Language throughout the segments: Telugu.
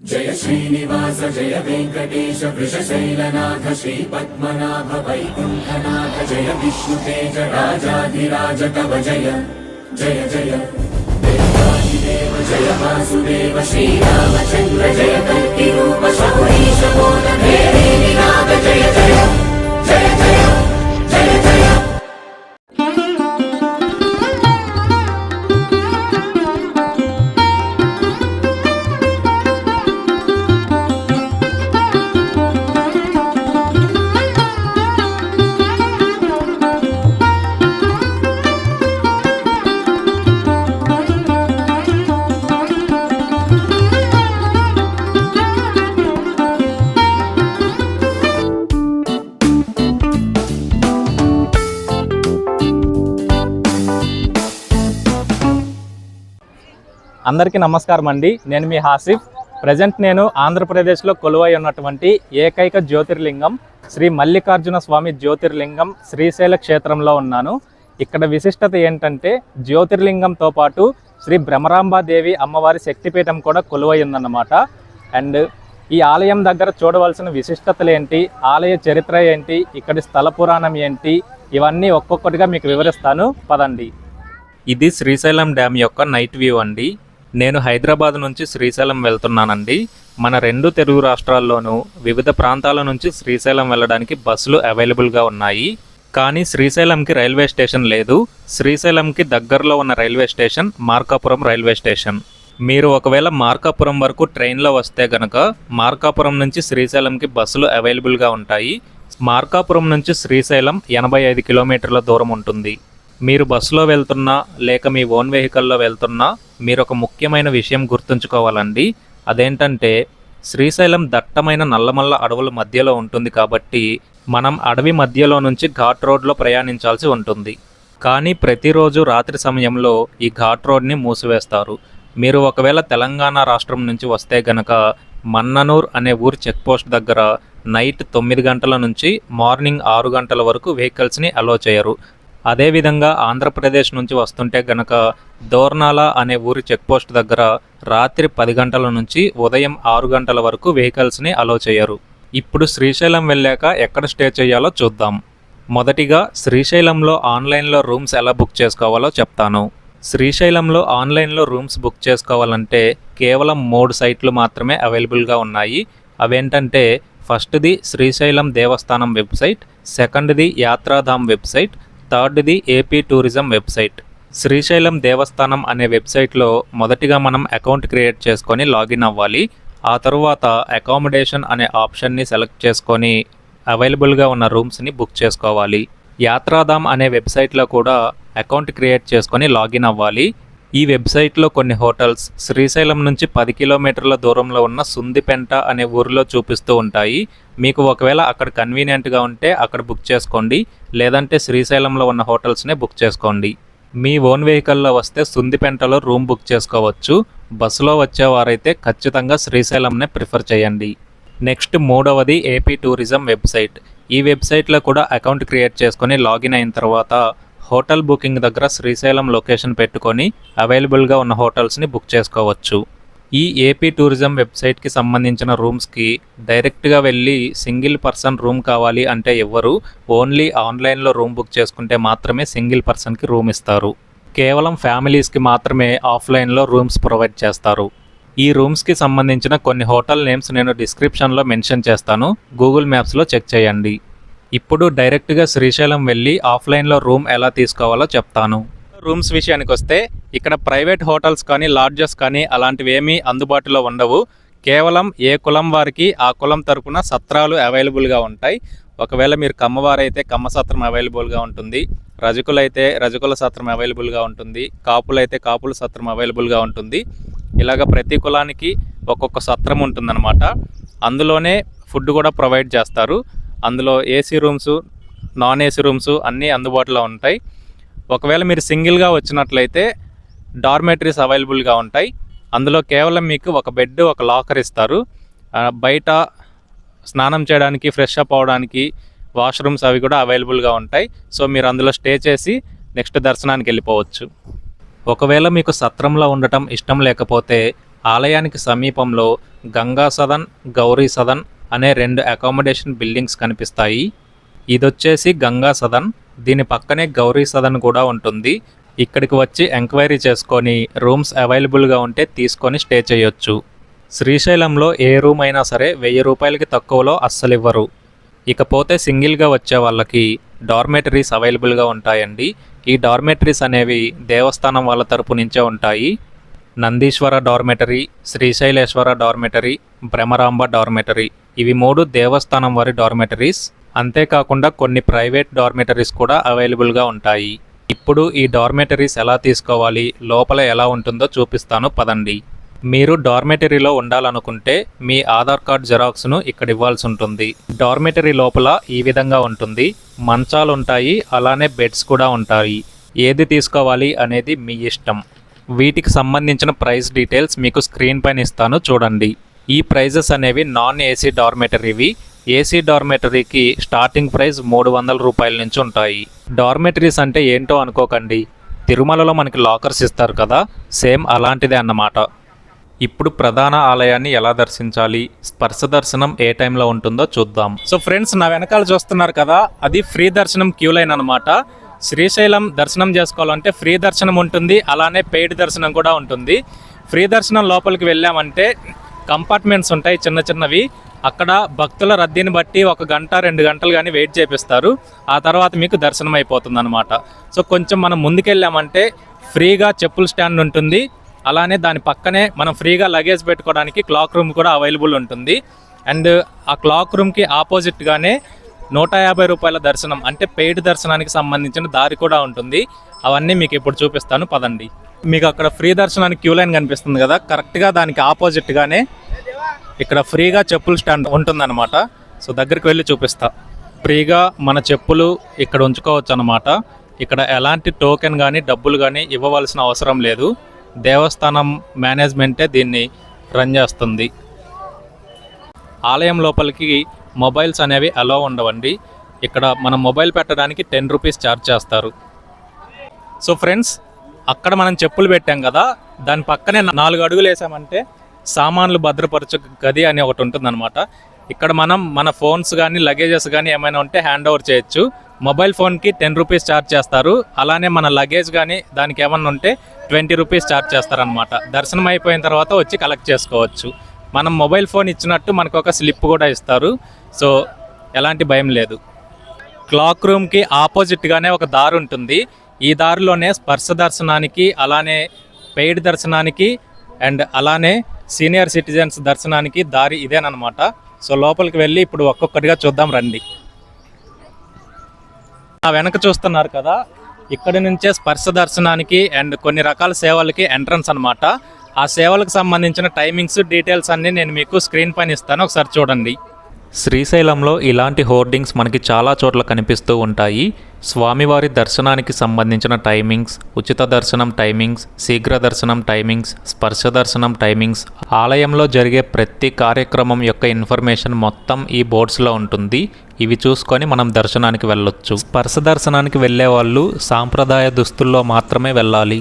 जय श्रीनिवास जय वेङ्कटेश वृषशैलनाथ श्रीपद्मनाभ वैकुण्ठनाथ जय विष्णुतेज राजाधिराज तव जय जय जय देवादिदेव जय वासुदेव श्रीरामचन्द्र जय कल्किरूप शौरीश मोदभेरी निनाद जय जय जय जय అందరికీ నమస్కారం అండి. నేను మీ హాసిఫ్. ప్రజెంట్ నేను ఆంధ్రప్రదేశ్లో కొలువై ఉన్నటువంటి ఏకైక జ్యోతిర్లింగం శ్రీ మల్లికార్జున స్వామి జ్యోతిర్లింగం శ్రీశైల క్షేత్రంలో ఉన్నాను. ఇక్కడ విశిష్టత ఏంటంటే జ్యోతిర్లింగంతో పాటు శ్రీ భ్రమరాంబాదేవి అమ్మవారి శక్తిపీఠం కూడా కొలువై ఉందన్నమాట. అండ్ ఈ ఆలయం దగ్గర చూడవలసిన విశిష్టతలు ఏంటి? ఆలయ చరిత్ర ఏంటి? ఇక్కడి స్థల పురాణం ఏంటి? ఇవన్నీ ఒక్కొక్కటిగా మీకు వివరిస్తాను. పదండి. ఇది శ్రీశైలం డ్యామ్ యొక్క నైట్ వ్యూ అండి. నేను హైదరాబాద్ నుంచి శ్రీశైలం వెళ్తున్నానండి. మన రెండు తెలుగు రాష్ట్రాల్లోనూ వివిధ ప్రాంతాల నుంచి శ్రీశైలం వెళ్ళడానికి బస్సులు అవైలబుల్గా ఉన్నాయి. కానీ శ్రీశైలంకి రైల్వే స్టేషన్ లేదు. శ్రీశైలంకి దగ్గరలో ఉన్న railway station Markapuram railway station. మీరు ఒకవేళ మార్కాపురం వరకు ట్రైన్లో వస్తే గనక మార్కాపురం నుంచి శ్రీశైలంకి బస్సులు అవైలబుల్గా ఉంటాయి. మార్కాపురం నుంచి శ్రీశైలం ఎనభై ఐదు కిలోమీటర్ల దూరం ఉంటుంది. మీరు బస్సులో వెళ్తున్నా లేక మీ ఓన్ వెహికల్లో వెళ్తున్నా మీరు ఒక ముఖ్యమైన విషయం గుర్తుంచుకోవాలండి. అదేంటంటే శ్రీశైలం దట్టమైన నల్లమల్ల అడవుల మధ్యలో ఉంటుంది కాబట్టి మనం అడవి మధ్యలో నుంచి ఘాట్ రోడ్లో ప్రయాణించాల్సి ఉంటుంది. కానీ ప్రతిరోజు రాత్రి సమయంలో ఈ ఘాట్ రోడ్ని మూసివేస్తారు. మీరు ఒకవేళ తెలంగాణ రాష్ట్రం నుంచి వస్తే గనక మన్ననూర్ అనే ఊరు చెక్పోస్ట్ దగ్గర నైట్ తొమ్మిది గంటల నుంచి మార్నింగ్ ఆరు గంటల వరకు వెహికల్స్ని అలో చేయరు. అదేవిధంగా ఆంధ్రప్రదేశ్ నుంచి వస్తుంటే గనక దోర్నాల అనే ఊరి చెక్పోస్ట్ దగ్గర రాత్రి పది గంటల నుంచి ఉదయం ఆరు గంటల వరకు వెహికల్స్ని అలో చేయరు. ఇప్పుడు శ్రీశైలం వెళ్ళాక ఎక్కడ స్టే చేయాలో చూద్దాం. మొదటిగా శ్రీశైలంలో ఆన్లైన్లో రూమ్స్ ఎలా బుక్ చేసుకోవాలో చెప్తాను. శ్రీశైలంలో ఆన్లైన్లో రూమ్స్ బుక్ చేసుకోవాలంటే కేవలం మూడు సైట్లు మాత్రమే అవైలబుల్గా ఉన్నాయి. అవేంటంటే ఫస్ట్ది శ్రీశైలం దేవస్థానం వెబ్సైట్ సెకండ్ది Yatradham website థర్డ్ది AP tourism website. Srisailam Devasthanam అనే వెబ్సైట్లో మొదటిగా మనం అకౌంట్ క్రియేట్ చేసుకొని లాగిన్ అవ్వాలి. ఆ తరువాత అకామిడేషన్ అనే ఆప్షన్ని సెలెక్ట్ చేసుకొని అవైలబుల్గా ఉన్న రూమ్స్ని బుక్ చేసుకోవాలి. యాత్రాధామ్ అనే వెబ్సైట్లో కూడా అకౌంట్ క్రియేట్ చేసుకొని లాగిన్ అవ్వాలి. ఈ వెబ్సైట్లో కొన్ని హోటల్స్ శ్రీశైలం నుంచి పది కిలోమీటర్ల దూరంలో ఉన్న సుందిపెంట అనే ఊరిలో చూపిస్తూ ఉంటాయి. మీకు ఒకవేళ అక్కడ కన్వీనియంట్గా ఉంటే అక్కడ బుక్ చేసుకోండి. లేదంటే శ్రీశైలంలో ఉన్న హోటల్స్నే బుక్ చేసుకోండి. మీ ఓన్ వెహికల్లో వస్తే సుందిపెంటలో రూమ్ బుక్ చేసుకోవచ్చు. బస్సులో వచ్చేవారైతే ఖచ్చితంగా శ్రీశైలంనే ప్రిఫర్ చేయండి. నెక్స్ట్ మూడవది ఏపీ టూరిజం వెబ్సైట్. ఈ వెబ్సైట్లో కూడా అకౌంట్ క్రియేట్ చేసుకొని లాగిన్ అయిన తర్వాత హోటల్ బుకింగ్ దగ్గర శ్రీశైలం లొకేషన్ పెట్టుకొని అవైలబుల్గా ఉన్న హోటల్స్ని బుక్ చేసుకోవచ్చు. ఈ ఏపీ టూరిజం వెబ్సైట్కి సంబంధించిన రూమ్స్కి డైరెక్ట్గా వెళ్ళి సింగిల్ పర్సన్ రూమ్ కావాలి అంటే ఎవ్వరు ఓన్లీ ఆన్లైన్లో రూమ్ బుక్ చేసుకుంటే మాత్రమే సింగిల్ పర్సన్కి రూమ్ ఇస్తారు. కేవలం ఫ్యామిలీస్కి మాత్రమే ఆఫ్లైన్లో రూమ్స్ ప్రొవైడ్ చేస్తారు. ఈ రూమ్స్కి సంబంధించిన కొన్ని హోటల్ నేమ్స్ నేను డిస్క్రిప్షన్లో మెన్షన్ చేస్తాను. గూగుల్ మ్యాప్స్లో చెక్ చేయండి. ఇప్పుడు డైరెక్ట్గా శ్రీశైలం వెళ్ళి ఆఫ్లైన్లో రూమ్ ఎలా తీసుకోవాలో చెప్తాను. రూమ్స్ విషయానికి వస్తే ఇక్కడ ప్రైవేట్ హోటల్స్ కానీ లాడ్జెస్ కానీ అలాంటివి ఏమీ అందుబాటులో ఉండవు. కేవలం ఏ కులం వారికి ఆ కులం తరపున సత్రాలు అవైలబుల్గా ఉంటాయి. ఒకవేళ మీరు కమ్మవారైతే కమ్మ సత్రం అవైలబుల్గా ఉంటుంది. రజకులైతే రజకుల సత్రం అవైలబుల్గా ఉంటుంది. కాపులైతే కాపుల సత్రం అవైలబుల్గా ఉంటుంది. ఇలాగ ప్రతి కులానికి ఒక్కొక్క సత్రం ఉంటుందన్నమాట. అందులోనే ఫుడ్ కూడా ప్రొవైడ్ చేస్తారు. అందులో AC rooms non AC rooms అన్నీ అందుబాటులో ఉంటాయి. ఒకవేళ మీరు సింగిల్గా వచ్చినట్లయితే డార్మెటరీస్ అవైలబుల్గా ఉంటాయి. అందులో కేవలం మీకు ఒక బెడ్ ఒక లాకర్ ఇస్తారు. బయట స్నానం చేయడానికి ఫ్రెష్ అప్ అవడానికి వాష్రూమ్స్ అవి కూడా అవైలబుల్గా ఉంటాయి. సో మీరు అందులో స్టే చేసి నెక్స్ట్ దర్శనానికి వెళ్ళిపోవచ్చు. ఒకవేళ మీకు సత్రంలో ఉండటం ఇష్టం లేకపోతే ఆలయానికి సమీపంలో గంగా సదన్ గౌరీ సదన్ అనే రెండు అకామిడేషన్ బిల్డింగ్స్ కనిపిస్తాయి. ఇదొచ్చేసి గంగా సదన్. దీని పక్కనే గౌరీ సదన్ కూడా ఉంటుంది. ఇక్కడికి వచ్చి ఎంక్వైరీ చేసుకొని రూమ్స్ అవైలబుల్గా ఉంటే తీసుకొని స్టే చేయొచ్చు. శ్రీశైలంలో ఏ రూమ్ అయినా సరే వెయ్యి రూపాయలకి తక్కువలో అస్సలు ఇవ్వరు ఇకపోతే సింగిల్గా వచ్చే వాళ్ళకి డార్మెటరీస్ అవైలబుల్గా ఉంటాయండి. ఈ డార్మెటరీస్ అనేవి దేవస్థానం వాళ్ళ తరపు నుంచే ఉంటాయి. Nandeeswara dormitory Srisaileswara dormitory Bhramaramba dormitory. ఇవి మూడు దేవస్థానం వారి డార్మెటరీస్. అంతేకాకుండా కొన్ని ప్రైవేట్ డార్మెటరీస్ కూడా అవైలబుల్గా ఉంటాయి. ఇప్పుడు ఈ డార్మెటరీస్ ఎలా తీసుకోవాలి లోపల ఎలా ఉంటుందో చూపిస్తాను పదండి. మీరు డార్మెటరీలో ఉండాలనుకుంటే మీ ఆధార్ కార్డ్ జెరాక్స్ను ఇక్కడ ఇవ్వాల్సి ఉంటుంది. డార్మెటరీ లోపల ఈ విధంగా ఉంటుంది. మంచాలు ఉంటాయి అలానే బెడ్స్ కూడా ఉంటాయి. ఏది తీసుకోవాలి అనేది మీ ఇష్టం. వీటికి సంబంధించిన ప్రైస్ డీటెయిల్స్ మీకు స్క్రీన్ పైన ఇస్తాను చూడండి. ఈ ప్రైజెస్ అనేవి నాన్ ఏసీ డార్మెటరీవి ఏసీ డార్మెటరీకి స్టార్టింగ్ ప్రైస్ మూడు వందల రూపాయల నుంచి ఉంటాయి. డార్మెటరీస్ అంటే ఏంటో అనుకోకండి. తిరుమలలో మనకి లాకర్స్ ఇస్తారు కదా సేమ్ అలాంటిదే అన్నమాట. ఇప్పుడు ప్రధాన ఆలయాన్ని ఎలా దర్శించాలి? స్పర్శ దర్శనం ఏ టైంలో ఉంటుందో చూద్దాం. సో ఫ్రెండ్స్ నా వెనకాల చూస్తున్నారు కదా అది ఫ్రీ దర్శనం క్యూ లైన్ అనమాట శ్రీశైలం దర్శనం చేసుకోవాలంటే ఫ్రీ దర్శనం ఉంటుంది అలానే పెయిడ్ దర్శనం కూడా ఉంటుంది. ఫ్రీ దర్శనం లోపలికి వెళ్ళామంటే కంపార్ట్మెంట్స్ ఉంటాయి చిన్న చిన్నవి. అక్కడ భక్తుల రద్దీని బట్టి ఒక గంట రెండు గంటలు కానీ వెయిట్ చేపిస్తారు. ఆ తర్వాత మీకు దర్శనం అయిపోతుంది అనమాట సో కొంచెం మనం ముందుకెళ్ళామంటే ఫ్రీగా చెప్పుల స్టాండ్ ఉంటుంది. అలానే దాని పక్కనే మనం ఫ్రీగా లగేజ్ పెట్టుకోవడానికి క్లాక్ రూమ్ కూడా అవైలబుల్ ఉంటుంది. అండ్ ఆ క్లాక్ రూమ్కి ఆపోజిట్గానే నూట యాభై రూపాయల దర్శనం అంటే పెయిడ్ దర్శనానికి సంబంధించిన దారి కూడా ఉంటుంది. అవన్నీ మీకు ఇప్పుడు చూపిస్తాను పదండి. మీకు అక్కడ ఫ్రీ దర్శనానికి క్యూ లైన్ కనిపిస్తుంది కదా కరెక్ట్గా దానికి ఆపోజిట్గానే ఇక్కడ ఫ్రీగా చెప్పులు స్టాండ్ ఉంటుందన్నమాట. సో దగ్గరికి వెళ్ళి చూపిస్తా. ఫ్రీగా మన చెప్పులు ఇక్కడ ఉంచుకోవచ్చు అనమాట ఇక్కడ ఎలాంటి టోకెన్ కానీ డబ్బులు కానీ ఇవ్వవలసిన అవసరం లేదు. దేవస్థానం మేనేజ్మెంటే దీన్ని రన్ చేస్తుంది. ఆలయం లోపలికి మొబైల్స్ అనేవి అలో ఉండవండి. ఇక్కడ మనం మొబైల్ పెట్టడానికి టెన్ రూపీస్ ఛార్జ్ చేస్తారు. సో ఫ్రెండ్స్ అక్కడ మనం చెప్పులు పెట్టాం కదా దాని పక్కనే నాలుగు అడుగులు వేసామంటే సామాన్లు భద్రపరచు గది అని ఒకటి ఉంటుందన్నమాట. ఇక్కడ మనం మన ఫోన్స్ కానీ లగేజెస్ కానీ ఏమైనా ఉంటే హ్యాండ్ ఓవర్ చేయొచ్చు. మొబైల్ ఫోన్కి టెన్ రూపీస్ ఛార్జ్ చేస్తారు. అలానే మన లగేజ్ కానీ దానికి ఏమన్నా ఉంటే ట్వంటీ రూపీస్ ఛార్జ్ చేస్తారనమాట దర్శనం అయిపోయిన తర్వాత వచ్చి కలెక్ట్ చేసుకోవచ్చు. మనం మొబైల్ ఫోన్ ఇచ్చినట్టు మనకు ఒక స్లిప్ కూడా ఇస్తారు. సో ఎలాంటి భయం లేదు. క్లాక్ రూమ్కి ఆపోజిట్గానే ఒక దారి ఉంటుంది. ఈ దారిలోనే స్పర్శ దర్శనానికి అలానే పెయిడ్ దర్శనానికి అండ్ అలానే సీనియర్ సిటిజన్స్ దర్శనానికి దారి ఇదేనమాట సో లోపలికి వెళ్ళి ఇప్పుడు ఒక్కొక్కటిగా చూద్దాం రండి. ఆ వెనక చూస్తున్నారు కదా ఇక్కడి నుంచే స్పర్శ దర్శనానికి అండ్ కొన్ని రకాల సేవలకి ఎంట్రన్స్ అనమాట ఆ సేవలకు సంబంధించిన టైమింగ్స్ డీటెయిల్స్ అన్నీ నేను మీకు స్క్రీన్ పైన ఇస్తాను. ఒకసారి చూడండి. శ్రీశైలంలో ఇలాంటి హోర్డింగ్స్ మనకి చాలా చోట్ల కనిపిస్తూ ఉంటాయి. స్వామివారి దర్శనానికి సంబంధించిన టైమింగ్స్ ఉచిత దర్శనం టైమింగ్స్ శీఘ్ర దర్శనం టైమింగ్స్ స్పర్శ దర్శనం టైమింగ్స్ ఆలయంలో జరిగే ప్రతి కార్యక్రమం యొక్క ఇన్ఫర్మేషన్ మొత్తం ఈ బోర్డ్స్లో ఉంటుంది. ఇవి చూసుకొని మనం దర్శనానికి వెళ్ళొచ్చు. స్పర్శ దర్శనానికి వెళ్ళే వాళ్ళు సాంప్రదాయ దుస్తుల్లో మాత్రమే వెళ్ళాలి.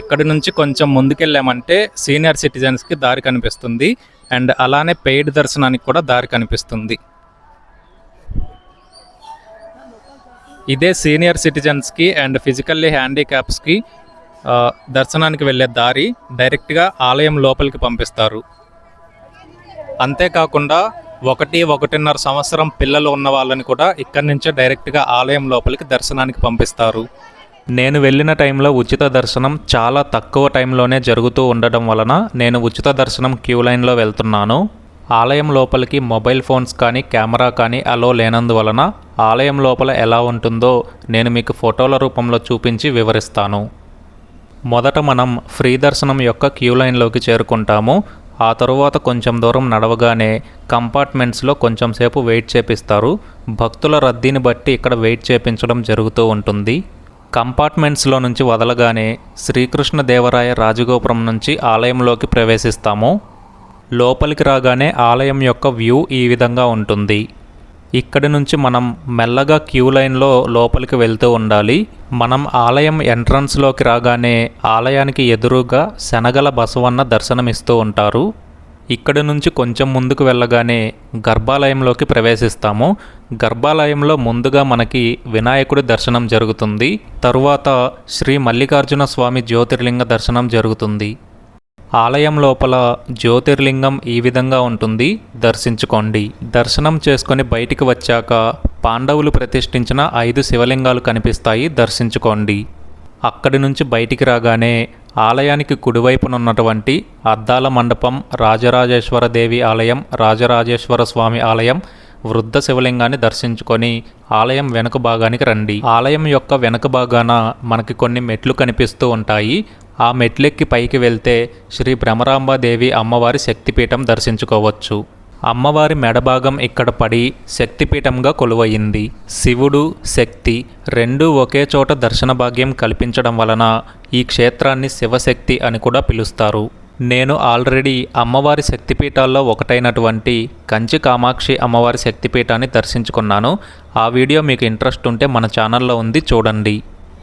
ఇక్కడి నుంచి కొంచెం ముందుకెళ్ళామంటే సీనియర్ సిటిజన్స్కి దారి కనిపిస్తుంది. అండ్ అలానే పెయిడ్ దర్శనానికి కూడా దారి కనిపిస్తుంది. ఇదే సీనియర్ సిటిజన్స్కి అండ్ ఫిజికల్లీ హ్యాండిక్యాప్స్కి దర్శనానికి వెళ్ళే దారి డైరెక్ట్గా ఆలయం లోపలికి పంపిస్తారు. అంతేకాకుండా ఒకటి ఒకటిన్నర సంవత్సరం పిల్లలు ఉన్న వాళ్ళని కూడా ఇక్కడి నుంచే డైరెక్ట్గా ఆలయం లోపలికి దర్శనానికి పంపిస్తారు. నేను వెళ్ళిన టైంలో ఉచిత దర్శనం చాలా తక్కువ టైంలోనే జరుగుతూ ఉండడం వలన నేను ఉచిత దర్శనం క్యూ లైన్లో వెళ్తున్నాను. ఆలయం లోపలికి మొబైల్ ఫోన్స్ కానీ కెమెరా కానీ అలో లేనందువలన ఆలయం లోపల ఎలా ఉంటుందో నేను మీకు ఫోటోల రూపంలో చూపించి వివరిస్తాను. మొదట మనం ఫ్రీ దర్శనం యొక్క క్యూ లైన్లోకి చేరుకుంటాము. ఆ తరువాత కొంచెం దూరం నడవగానే కంపార్ట్మెంట్స్లో కొంచెం సేపు వెయిట్ చేపిస్తారు. భక్తుల రద్దీని బట్టి ఇక్కడ వెయిట్ చేపించడం జరుగుతూ ఉంటుంది. కంపార్ట్మెంట్స్లో నుంచి వదలగానే శ్రీకృష్ణదేవరాయ రాజగోపురం నుంచి ఆలయంలోకి ప్రవేశిస్తాము. లోపలికి రాగానే ఆలయం యొక్క వ్యూ ఈ విధంగా ఉంటుంది. ఇక్కడి నుంచి మనం మెల్లగా క్యూ లైన్లో లోపలికి వెళ్తూ ఉండాలి. మనం ఆలయం ఎంట్రన్స్లోకి రాగానే ఆలయానికి ఎదురుగా శనగల బసవన్న దర్శనమిస్తూ ఉంటారు. ఇక్కడి నుంచి కొంచెం ముందుకు వెళ్ళగానే గర్భాలయంలోకి ప్రవేశిస్తాము. గర్భాలయంలో ముందుగా మనకి వినాయకుడి దర్శనం జరుగుతుంది. తరువాత శ్రీ మల్లికార్జున స్వామి జ్యోతిర్లింగ దర్శనం జరుగుతుంది. ఆలయం లోపల జ్యోతిర్లింగం ఈ విధంగా ఉంటుంది. దర్శించుకోండి. దర్శనం చేసుకొని బయటికి వచ్చాక పాండవులు ప్రతిష్ఠించిన ఐదు శివలింగాలు కనిపిస్తాయి. దర్శించుకోండి. అక్కడి నుంచి బయటికి రాగానే ఆలయానికి కుడివైపున ఉన్నటువంటి అద్దాల మండపం రాజరాజేశ్వర దేవి ఆలయం రాజరాజేశ్వర స్వామి ఆలయం వృద్ధ శివలింగాన్ని దర్శించుకొని ఆలయం వెనుక భాగానికి రండి. ఆలయం యొక్క వెనుక భాగాన మనకి కొన్ని మెట్లు కనిపిస్తూ ఉంటాయి. ఆ మెట్లెక్కి పైకి వెళ్తే శ్రీ భ్రమరాంబాదేవి అమ్మవారి శక్తిపీఠం దర్శించుకోవచ్చు. అమ్మవారి మెడభాగం ఇక్కడ పడి శక్తిపీఠంగా కొలువయింది. శివుడు శక్తి రెండూ ఒకే చోట దర్శన భాగ్యం కల్పించడం వలన ఈ క్షేత్రాన్ని శివశక్తి అని కూడా పిలుస్తారు. నేను ఆల్రెడీ అమ్మవారి శక్తిపీఠాల్లో ఒకటైనటువంటి కంచి కామాక్షి అమ్మవారి శక్తిపీఠాన్ని దర్శించుకున్నాను. ఆ వీడియో మీకు ఇంట్రెస్ట్ ఉంటే మన ఛానల్లో ఉంది చూడండి.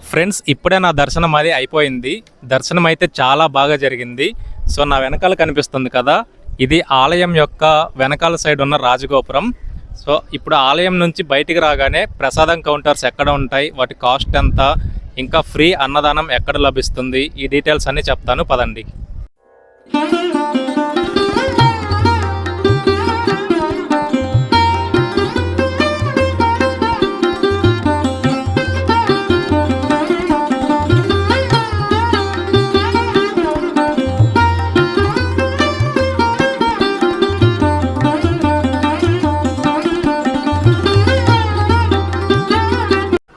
ఫ్రెండ్స్ ఇప్పుడే నా దర్శనం అది అయిపోయింది. దర్శనం అయితే చాలా బాగా జరిగింది. సో నా వెనకాల కనిపిస్తుంది కదా ఇది ఆలయం యొక్క వెనకాల సైడ్ ఉన్న రాజగోపురం. సో ఇప్పుడు ఆలయం నుంచి బయటికి రాగానే ప్రసాదం కౌంటర్స్ ఎక్కడ ఉంటాయి వాటి కాస్ట్ ఎంత ఇంకా ఫ్రీ అన్నదానం ఎక్కడ లభిస్తుంది ఈ డీటెయిల్స్ అన్నీ చెప్తాను. పదండి.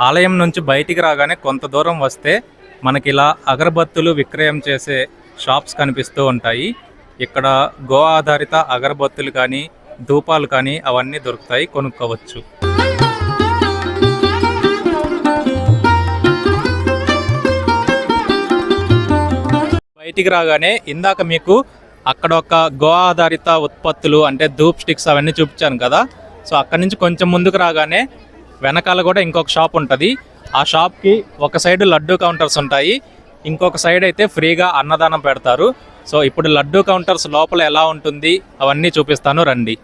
ఆలయం నుంచి బయటికి రాగానే కొంత దూరం వస్తే మనకి ఇలా అగరబత్తులు విక్రయం చేసే షాప్స్ కనిపిస్తూ ఉంటాయి. ఇక్కడ గో ఆధారిత అగరబత్తులు కానీ ధూపాలు కానీ అవన్నీ దొరుకుతాయి కొనుక్కోవచ్చు. బయటికి రాగానే ఇందాక మీకు అక్కడ ఒక గో ఆధారిత ఉత్పత్తులు అంటే ధూప్ స్టిక్స్ అవన్నీ చూపించాను కదా. సో అక్కడి నుంచి కొంచెం ముందుకు రాగానే వెనకాల కూడా ఇంకొక షాప్ ఉంటుంది. ఆ షాప్కి ఒక సైడ్ లడ్డు కౌంటర్స్ ఉంటాయి. ఇంకొక సైడ్ అయితే ఫ్రీగా అన్నదానం పెడతారు. సో ఇప్పుడు లడ్డు కౌంటర్స్ లోపల ఎలా ఉంటుంది? అవన్నీ చూపిస్తాను రండి.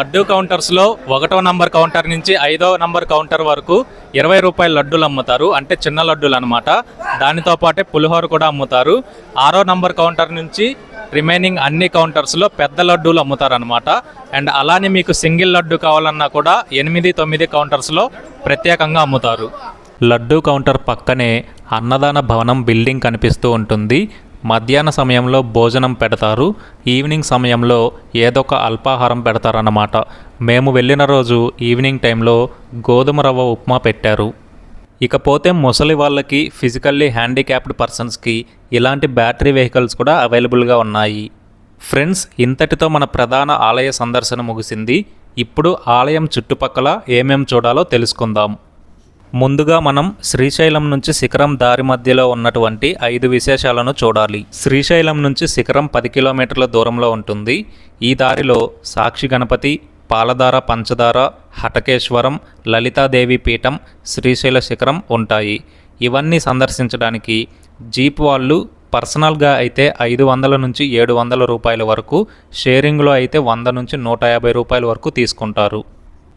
లడ్డు కౌంటర్స్లో ఒకటో నంబర్ కౌంటర్ నుంచి ఐదో నంబర్ కౌంటర్ వరకు ఇరవై రూపాయల లడ్డూలు అమ్ముతారు. అంటే చిన్న లడ్డూలు అనమాట దానితో పాటే పులిహోర కూడా అమ్ముతారు. ఆరో నంబర్ కౌంటర్ నుంచి రిమైనింగ్ అన్ని కౌంటర్స్లో పెద్ద లడ్డూలు అమ్ముతారు అనమాట అండ్ అలానే మీకు సింగిల్ లడ్డు కావాలన్నా కూడా ఎనిమిది తొమ్మిది కౌంటర్స్లో ప్రత్యేకంగా అమ్ముతారు. లడ్డు కౌంటర్ పక్కనే అన్నదాన భవనం బిల్డింగ్ కనిపిస్తూ ఉంటుంది. మధ్యాహ్న సమయంలో భోజనం పెడతారు ఈవినింగ్ సమయంలో ఏదో ఒక అల్పాహారం పెడతారన్నమాట. మేము వెళ్ళిన రోజు ఈవినింగ్ టైంలో గోధుమ రవ్వ ఉప్మా పెట్టారు. ఇకపోతే ముసలి వాళ్ళకి ఫిజికల్లీ హ్యాండిక్యాప్డ్ పర్సన్స్కి ఇలాంటి బ్యాటరీ వెహికల్స్ కూడా అవైలబుల్గా ఉన్నాయి. ఫ్రెండ్స్ ఇంతటితో మన ప్రధాన ఆలయ సందర్శన ముగిసింది. ఇప్పుడు ఆలయం చుట్టుపక్కల ఏమేం చూడాలో తెలుసుకుందాం. ముందుగా మనం శ్రీశైలం నుంచి శిఖరం దారి మధ్యలో ఉన్నటువంటి ఐదు విశేషాలను చూడాలి. శ్రీశైలం నుంచి శిఖరం పది కిలోమీటర్ల దూరంలో ఉంటుంది. ఈ దారిలో సాక్షి గణపతి పాలధార పంచదార హటకేశ్వరం లలితాదేవి పీఠం శ్రీశైల శిఖరం ఉంటాయి. ఇవన్నీ సందర్శించడానికి జీప్ వాళ్ళు పర్సనల్గా అయితే ఐదు వందల నుంచి ఏడు వందల రూపాయల వరకు షేరింగ్లో అయితే వంద నుంచి నూట యాభై రూపాయల వరకు తీసుకుంటారు.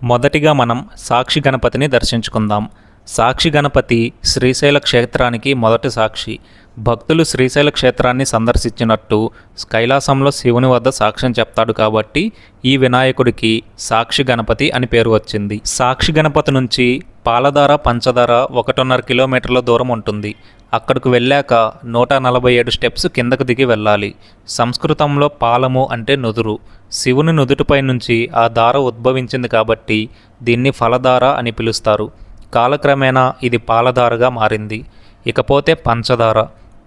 మొదటిగా మనం సాక్షి గణపతిని దర్శించుకుందాం. సాక్షి గణపతి శ్రీశైల క్షేత్రానికి మొదటి సాక్షి. భక్తులు శ్రీశైల క్షేత్రాన్ని సందర్శించినట్టు కైలాసంలో శివుని వద్ద సాక్ష్యం చెప్తాడు కాబట్టి ఈ వినాయకుడికి సాక్షి గణపతి అని పేరు వచ్చింది. సాక్షి గణపతి నుంచి పాలధార పంచదార ఒకటిన్నర కిలోమీటర్ల దూరం ఉంటుంది. అక్కడికి వెళ్ళాక నూట నలభై ఏడు స్టెప్స్ కిందకు దిగి వెళ్ళాలి. సంస్కృతంలో పాలము అంటే నుదురు. శివుని నుదుటిపై నుంచి ఆ దార ఉద్భవించింది కాబట్టి దీన్ని ఫలధార అని పిలుస్తారు. కాలక్రమేణా ఇది పాలధారగా మారింది. ఇకపోతే పంచదార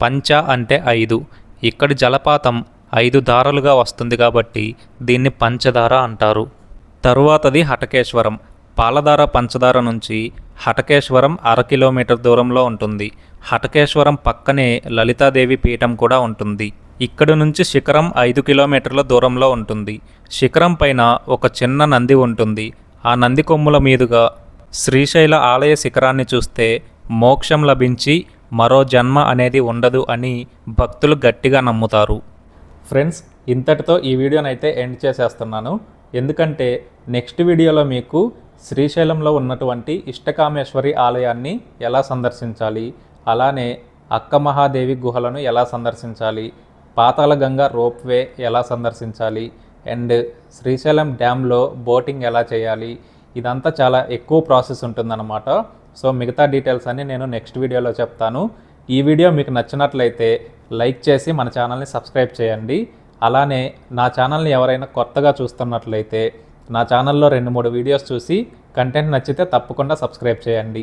పంచ అంటే ఐదు. ఇక్కడి జలపాతం ఐదు దారలుగా వస్తుంది కాబట్టి దీన్ని పంచదార అంటారు. తరువాతది హటకేశ్వరం. పాలధార పంచదార నుంచి హటకేశ్వరం అర కిలోమీటర్ దూరంలో ఉంటుంది. హటకేశ్వరం పక్కనే లలితాదేవి పీఠం కూడా ఉంటుంది. ఇక్కడి నుంచి శిఖరం ఐదు కిలోమీటర్ల దూరంలో ఉంటుంది. శిఖరం పైన ఒక చిన్న నంది ఉంటుంది. ఆ నంది కొమ్ముల మీదుగా శ్రీశైల ఆలయ శిఖరాన్ని చూస్తే మోక్షం లభించి మరో జన్మ అనేది ఉండదు అని భక్తులు గట్టిగా నమ్ముతారు. ఫ్రెండ్స్ ఇంతటితో ఈ వీడియోని అయితే ఎండ్ చేసేస్తున్నాను. ఎందుకంటే నెక్స్ట్ వీడియోలో మీకు శ్రీశైలంలో ఉన్నటువంటి ఇష్టకామేశ్వరి ఆలయాన్ని ఎలా సందర్శించాలి అలానే అక్క మహాదేవి గుహలను ఎలా సందర్శించాలి పాతాళగంగ రోప్వే ఎలా సందర్శించాలి అండ్ శ్రీశైలం డ్యామ్లో బోటింగ్ ఎలా చేయాలి ఇదంతా చాలా ఎక్కువ ప్రాసెస్ ఉంటుందన్నమాట. సో మిగతా డీటెయిల్స్ అన్నీ నేను నెక్స్ట్ వీడియోలో చెప్తాను. ఈ వీడియో మీకు నచ్చినట్లయితే లైక్ చేసి మన ఛానల్ని సబ్స్క్రైబ్ చేయండి. అలానే నా ఛానల్ని ఎవరైనా కొత్తగా చూస్తున్నట్లయితే నా ఛానల్లో రెండు మూడు వీడియోస్ చూసి కంటెంట్ నచ్చితే తప్పకుండా సబ్స్క్రైబ్ చేయండి.